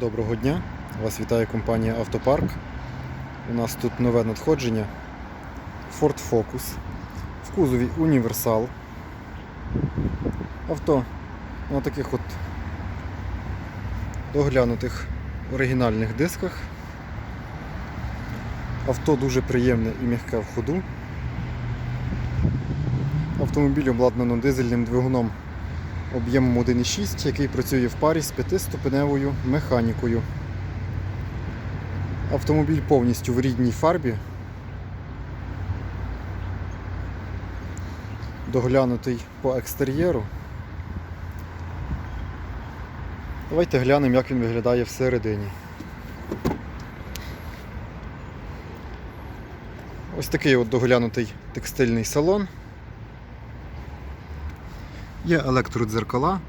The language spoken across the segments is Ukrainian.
Доброго дня! Вас вітає компанія Автопарк. У нас тут нове надходження Ford Focus в кузові Універсал. Авто на таких от доглянутих оригінальних дисках. Авто дуже приємне і м'яке в ходу. Автомобіль обладнано дизельним двигуном об'ємом 1,6, який працює в парі з 5-ступеневою механікою. Автомобіль повністю в рідній фарбі. Доглянутий по екстер'єру. Давайте глянемо, як він виглядає всередині. Ось такий от доглянутий текстильний салон. Є електродзеркала,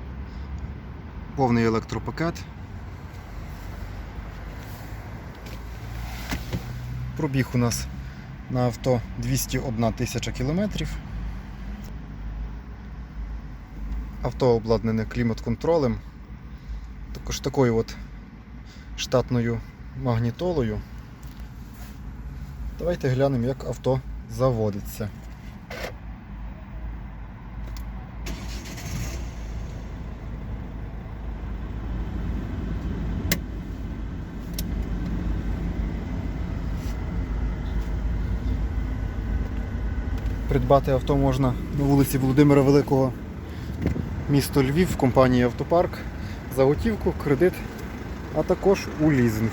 повний електропакет. Пробіг у нас на авто 201 тисяча кілометрів. Авто обладнане клімат-контролем, також такою от штатною магнітолою. Давайте глянемо, як авто заводиться. Придбати авто можна на вулиці Володимира Великого, місто Львів, в компанії Автопарк, за готівку, кредит, а також у лізинг.